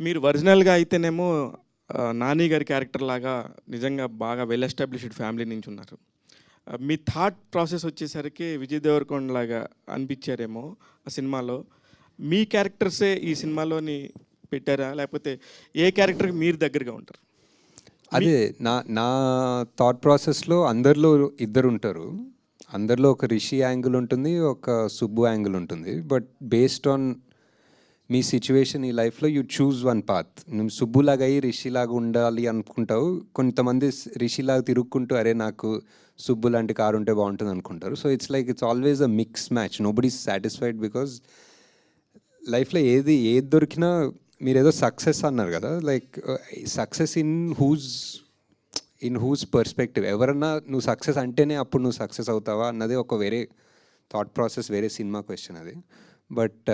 మీరు ఒరిజినల్గా అయితేనేమో నాని గారి క్యారెక్టర్ లాగా నిజంగా బాగా వెల్ ఎస్టాబ్లిష్డ్ ఫ్యామిలీ నుంచి ఉన్నారు. మీ థాట్ ప్రాసెస్ వచ్చేసరికి విజయ్ దేవరకొండ లాగా అనిపించారేమో ఆ సినిమాలో. మీ క్యారెక్టర్సే ఈ సినిమాలోని పెట్టారా? లేకపోతే ఏ క్యారెక్టర్కి మీరు దగ్గరగా ఉంటారు? అదే నా నా థాట్ ప్రాసెస్లో అందరిలో ఇద్దరు ఉంటారు అందరిలో ఒక రిషి యాంగిల్ ఉంటుంది ఒక సుబ్బు యాంగిల్ ఉంటుంది. బట్ బేస్డ్ ఆన్ మీ సిచ్యువేషన్ ఈ లైఫ్లో యూ చూజ్ వన్ పాత్ నువ్వు సుబ్బులాగా అయ్యి రిషిలాగా ఉండాలి అనుకుంటావు. కొంతమంది రిషిలాగా తిరుక్కుంటూ అరే నాకు సుబ్బు లాంటి కారు ఉంటే బాగుంటుంది అనుకుంటారు. So it's like it's always a mix match nobody satisfied because లైఫ్లో ఏది ఏది దొరికినా మీరు ఏదో సక్సెస్ అన్నారు కదా. Like success in whose in whose perspective ఎవరన్నా నువ్వు సక్సెస్ అంటేనే అప్పుడు నువ్వు సక్సెస్ అవుతావా? అన్నది ఒక వేరే థాట్ ప్రాసెస్ వేరే సినిమా క్వశ్చన్ అది. But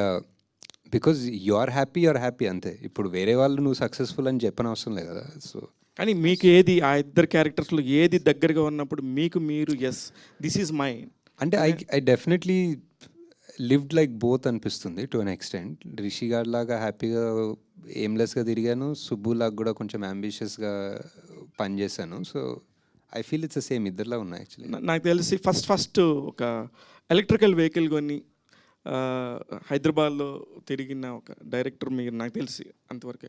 because you are happy are happy అంతే. ఇప్పుడు వేరే వాళ్ళు నువ్వు సక్సెస్ఫుల్ అని చెప్పనవసరం లేదు కదా. సో కానీ మీకు ఏది ఆ ఇద్దరు క్యారెక్టర్స్లో ఏది దగ్గరగా ఉన్నప్పుడు మీకు మీరు ఎస్ దిస్ ఈజ్ మై అంటే I I definitely lived like both అనిపిస్తుంది to an extent Rishi god లాగా హ్యాపీగా ఎయిమ్లెస్గా తిరిగాను. సుబ్బు లాగా కూడా కొంచెం అంబిషియస్గా పనిచేశాను so I feel it's same ఇద్దరులా ఉన్నాయి యాక్చువల్లీ నాకు తెలిసి ఫస్ట్ ఫస్ట్ ఒక ఎలక్ట్రికల్ వెహికల్ కొని ఆ, హైదరాబాద్లో తిరిగిన ఒక డైరెక్టర్ మీరు నాకు తెలిసి అంతవరకే.